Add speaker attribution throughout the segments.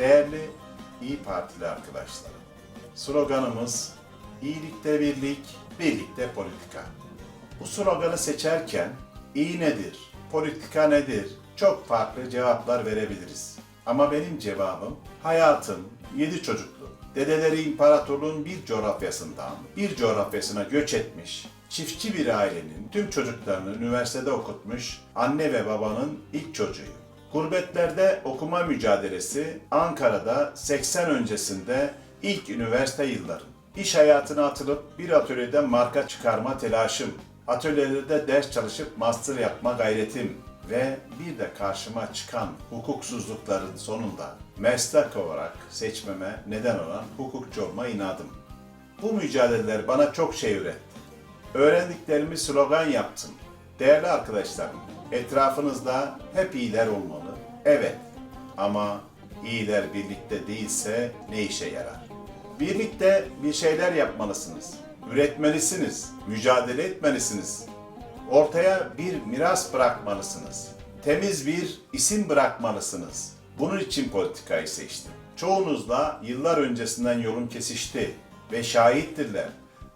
Speaker 1: Değerli İyi Partili arkadaşlarım, sloganımız iyilikte birlik, birlikte politika. Bu sloganı seçerken iyi nedir, politika nedir çok farklı cevaplar verebiliriz. Ama benim cevabım hayatım, yedi çocuklu, dedeleri imparatorluğun bir coğrafyasından bir coğrafyasına göç etmiş, çiftçi bir ailenin tüm çocuklarını üniversitede okutmuş anne ve babanın ilk çocuğuyum. Gurbetlerde okuma mücadelesi Ankara'da 80 öncesinde ilk üniversite yıllarım. İş hayatına atılıp bir atölyede marka çıkarma telaşım, atölyelerde ders çalışıp master yapma gayretim ve bir de karşıma çıkan hukuksuzlukların sonunda meslek olarak seçmeme neden olan hukukçu olma inadım. Bu mücadeleler bana çok şey öğretti. Öğrendiklerimi slogan yaptım. Değerli arkadaşlarım, etrafınızda hep iyiler olmalı. Evet ama iyiler birlikte değilse ne işe yarar? Birlikte bir şeyler yapmalısınız. Üretmelisiniz, mücadele etmelisiniz. Ortaya bir miras bırakmalısınız. Temiz bir isim bırakmalısınız. Bunun için politikayı seçtim. Çoğunuzla yıllar öncesinden yolum kesişti ve şahittirler.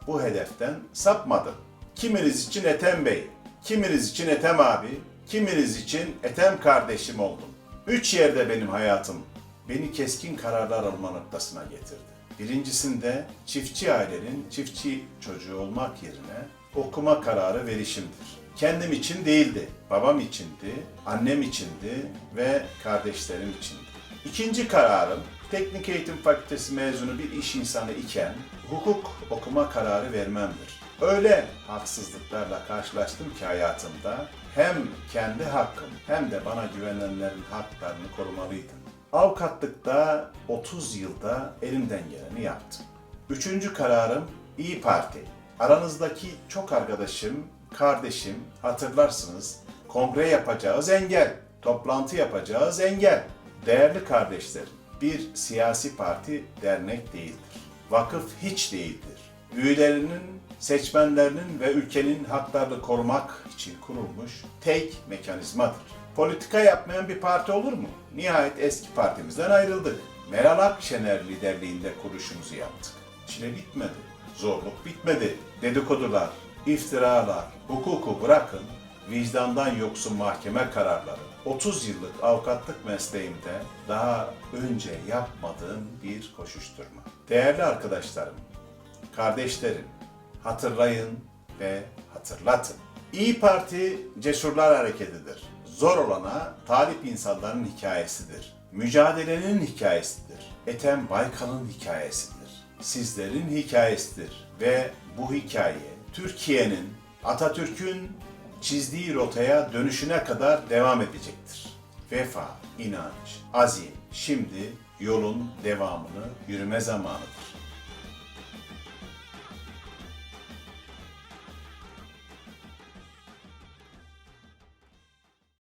Speaker 1: Bu hedeften sapmadım. Kiminiz için Ethem Bey, kiminiz için Ethem abi, kiminiz için Ethem kardeşim oldum. Üç yerde benim hayatım beni keskin kararlar alma noktasına getirdi. Birincisinde çiftçi ailenin çiftçi çocuğu olmak yerine okuma kararı verişimdir. Kendim için değildi, babam içindi, annem içindi ve kardeşlerim içindi. İkinci kararım teknik eğitim fakültesi mezunu bir iş insanı iken hukuk okuma kararı vermemdir. Öyle haksızlıklarla karşılaştım ki hayatımda hem kendi hakkım hem de bana güvenenlerin haklarını korumalıydım. Avukatlıkta 30 yılda elimden geleni yaptım. Üçüncü kararım İyi Parti. Aranızdaki çok arkadaşım, kardeşim hatırlarsınız kongre yapacağız engel, toplantı yapacağız engel. Değerli kardeşlerim, bir siyasi parti dernek değildir. Vakıf hiç değildir. Üyelerinin, seçmenlerinin ve ülkenin haklarını korumak için kurulmuş tek mekanizmadır. Politika yapmayan bir parti olur mu? Nihayet eski partimizden ayrıldık. Meral Akşener liderliğinde kuruluşumuzu yaptık. Çile bitmedi, zorluk bitmedi. Dedikodular, iftiralar, hukuku bırakın, vicdandan yoksun mahkeme kararları. 30 yıllık avukatlık mesleğimde daha önce yapmadığım bir koşuşturma. Değerli arkadaşlarım, kardeşlerim, hatırlayın ve hatırlatın. İyi Parti cesurlar hareketidir. Zor olana talip insanların hikayesidir. Mücadelenin hikayesidir. Ethem Baykal'ın hikayesidir. Sizlerin hikayesidir. Ve bu hikaye Türkiye'nin, Atatürk'ün çizdiği rotaya dönüşüne kadar devam edecektir. Vefa, inanç, azim, şimdi yolun devamını yürüme zamanıdır.